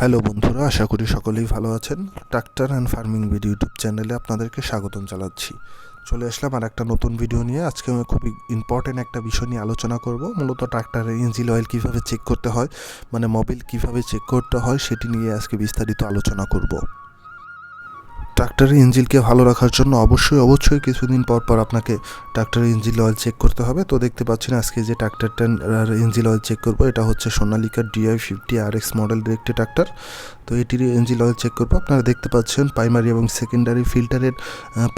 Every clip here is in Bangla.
হ্যালো বন্ধুরা, আশা করি সকলেই ভালো আছেন। Tractor and farming video YouTube চ্যানেলে আপনাদেরকে স্বাগতম জানাচ্ছি। চলে আসলাম আর একটা নতুন ভিডিও নিয়ে। আজকে আমি খুবই ইম্পর্টেন্ট একটা বিষয় নিয়ে আলোচনা করব। মূলত ট্রাক্টরের ইঞ্জিন অয়েল কীভাবে চেক করতে হয় মানে মোবিল কীভাবে চেক করতে হয়, সেটি নিয়ে আজকে বিস্তারিত আলোচনা করব। ট্রাক্টরের ইঞ্জিলকে ভালো রাখার জন্য অবশ্যই অবশ্যই কিছুদিন পর পর আপনাকে ট্রাক্টরের ইঞ্জিন অয়েল চেক করতে হবে। তো দেখতে পাচ্ছেন আজকে যে ট্রাক্টরটার ইঞ্জিল অয়েল চেক করব, এটা হচ্ছে Sonalika DI fifty R X মডেলের একটি ট্রাক্টর তো এটির ইঞ্জিল অয়েল চেক করব। আপনারা দেখতে পাচ্ছেন প্রাইমারি এবং সেকেন্ডারি ফিল্টারের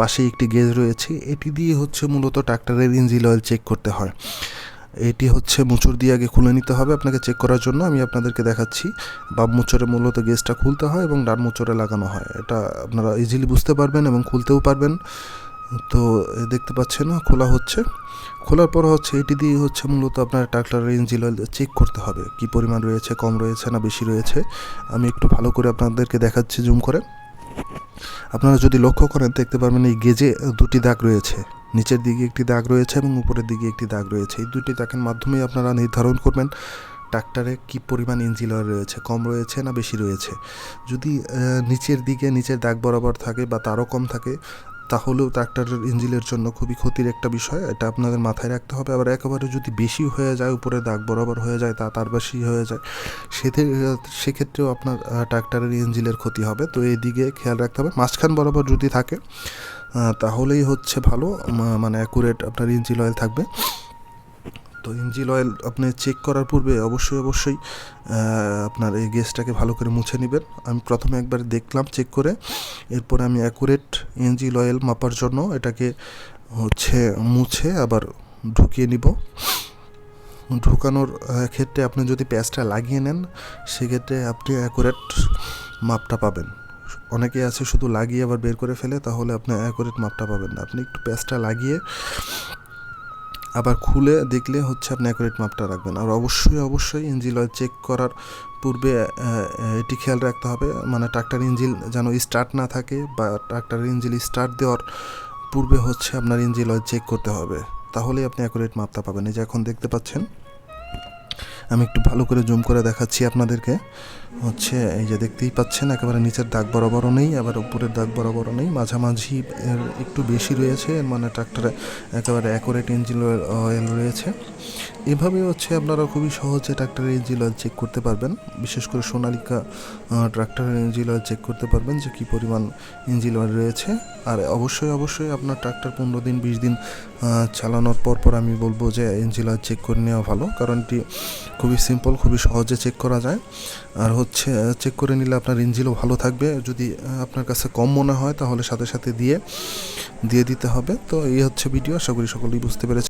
পাশে একটি গেজ রয়েছে। এটি দিয়ে হচ্ছে মূলত ট্রাক্টরের ইঞ্জিল অয়েল চেক করতে হয়। এটি হচ্ছে মুচুর দিয়ে আগে খুলে নিতে হবে আপনাকে চেক করার জন্য। আমি আপনাদেরকে দেখাচ্ছি। বাম মুচরে মূলত গেজটা খুলতে হয় এবং ডান মুচরে লাগানো হয়। এটা আপনারা ইজিলি বুঝতে পারবেন এবং খুলতেও পারবেন। তো দেখতে পাচ্ছেন, খোলা হচ্ছে। খোলার পর হচ্ছে এটি দিয়ে হচ্ছে মূলত আপনার ট্রাক্টরের ইঞ্জিন অয়েল চেক করতে হবে। কি পরিমাণ রয়েছে, কম রয়েছে না বেশি রয়েছে? আমি একটু ভালো করে আপনাদেরকে দেখাচ্ছি জুম করে। আপনারা যদি লক্ষ্য করেন, দেখতে পারবেন এই গেজে দুটি দাগ রয়েছে। নিচের দিকে একটি দাগ রয়েছে এবং উপরের দিকে একটি দাগ রয়েছে। এই দুটি দাগের মাধ্যমেই আপনারা নির্ধারণ করবেন ট্রাক্টরে কী পরিমাণ ইঞ্জিন অয়েল রয়েছে, কম রয়েছে না বেশি রয়েছে। যদি নিচের দিকে নিচের দাগ বরাবর থাকে বা তারও কম থাকে, তাহলেও ট্রাক্টরের ইঞ্জিনের জন্য খুবই ক্ষতির একটা বিষয়। এটা আপনাদের মাথায় রাখতে হবে। আবার একেবারে যদি বেশি হয়ে যায় উপরে দাগ বরাবর হয়ে যায়, তা তার বেশি হয়ে যায় সেক্ষেত্রেও আপনার ট্রাক্টরের ইঞ্জিনের ক্ষতি হবে। তো এই দিকে খেয়াল রাখতে হবে। মাঝখান বরাবর যদি থাকে তাহলেই হচ্ছে ভালো। মানে অ্যাকুরেট আপনার ইঞ্জিন অয়েল থাকবে। তো ইঞ্জিন অয়েল আপনি চেক করার পূর্বে অবশ্যই অবশ্যই আপনার এই গ্যাসটাকে ভালো করে মুছে নেবেন। আমি প্রথমে একবার দেখলাম চেক করে। এরপরে আমি অ্যাকুরেট ইঞ্জিন অয়েল মাপার জন্য এটাকে হচ্ছে মুছে আবার ঢুকিয়ে নিব। ঢুকানোর ক্ষেত্রে আপনি যদি প্যাঁচটা লাগিয়ে নেন, সেক্ষেত্রে আপনি অ্যাকুরেট মাপটা পাবেন। অনেকে আছে শুধু লাগিয়ে আবার বের করে ফেলে, তাহলে আপনি অ্যাকুরেট মাপটা পাবেন না। আপনি একটু প্যাঁচটা লাগিয়ে আবার খুলে দেখলে হচ্ছে আপনি অ্যাকুরেট মাপটা রাখবেন। আর অবশ্যই অবশ্যই ইঞ্জিন অয়েল চেক করার পূর্বে এটি খেয়াল রাখতে হবে। মানে ট্রাক্টর ইঞ্জিল যেন স্টার্ট না থাকে বা ট্রাক্টর ইঞ্জিল স্টার্ট দেওয়ার পূর্বে হচ্ছে আপনার ইঞ্জিল অয়েল চেক করতে হবে। তাহলেই আপনি অ্যাকুরেট মাপটা পাবেন। এই যে এখন দেখতে পাচ্ছেন আমি একটু ভালো করে জুম করে দেখাচ্ছি আপনাদেরকে। হচ্ছে এই যে দেখতেই পাচ্ছেন, একেবারে নিচের দাগ বরাবরও নেই, আবার উপরের দাগ বরাবরও নেই। মাঝামাঝি এর একটু বেশি রয়েছে মানে ট্রাক্টরে একেবারে অ্যাকোরেট ইঞ্জিন অয়েল রয়েছে। এভাবে হচ্ছে আপনারা খুবই সহজে ট্রাক্টরের ইঞ্জিন অয়েল চেক করতে পারবেন। বিশেষ করে সোনালিকা ট্রাক্টরের ইঞ্জিন অয়েল চেক করতে পারবেন যে কী পরিমাণ ইঞ্জিন অয়েল রয়েছে। আর অবশ্যই অবশ্যই আপনার ট্রাক্টর পনেরো দিন, বিশ দিন চালানোর পর পর আমি বলব যে ইঞ্জিন অয়েল চেক করে নেওয়া ভালো। কারণ এটি খুবই সিম্পল খুবই সহজে চেক করা যায়। আর হচ্ছে চেক করে নিলে আপনার ইঞ্জিনও ভালো থাকবে। যদি আপনার কাছে কম মনে হয় তাহলে সাথে সাথে দিয়ে দিয়ে দিতে হবে। তো এই হচ্ছে ভিডিও আশা করি সকলেই বুঝতে পেরেছে